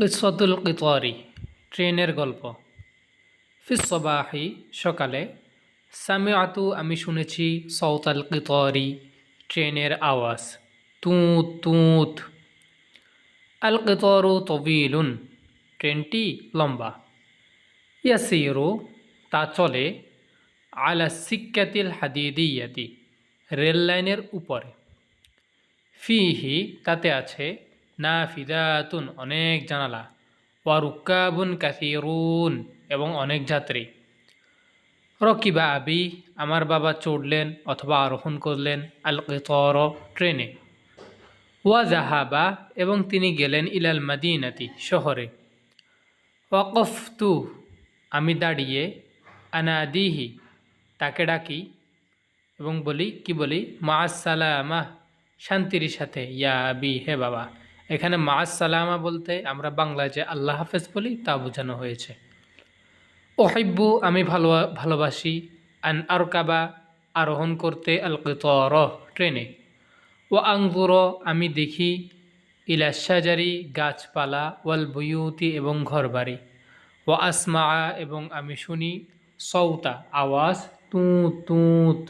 কিসতুল কিতরি, ট্রেনের গল্প। ফিসবাহি সকালে, সামিআতু, আমি শুনেছি সৌতাল কিতরি, ট্রেনের আওয়াজ, তুঁত তুঁত। আল কিতরু তবিলুন, ট্রেনটি লম্বা। ইয়াসিরু, তা চলে, আলা সিক্কাতিল হাদিদিয়াতি রেল লাইনের উপরে। ফিহি, তাতে আছে না ফিদাতুন অনেক জানালা। ওয়ারুকাবুন কাসিরুন, এবং অনেক যাত্রী। রকিবা আবি, আমার বাবা চড়লেন অথবা আরোহণ করলেন আল কিতর ট্রেনে। ওয়া জাহাবা এবং তিনি গেলেন ইলাল মাদিনাতি, শহরে। ওয়াকফতু, আমি দাঁড়িয়ে, আনাদিহি, তাকে ডাকি, এবং বলি, কি বলি? মা সালামা শান্তির সাথে, ইয়া আবি, হে বাবা। এখানে মা সালামা বলতে আমরা বাংলায় যে আল্লাহ হাফেজ বলি, তা বোঝানো হয়েছে। ওহিব্বু আমি ভালো, ভালোবাসি, আন আরকাবা, আরোহণ করতে আল কিতর ট্রেনে। ও আঙ্গুর আমি দেখি, ইলা শাজারি, গাছপালা, ওয়াল বুয়ুতি এবং ঘরবাড়ি। ও আসমা এবং আমি শুনি সৌতা আওয়াজ, তুঁত তুঁত।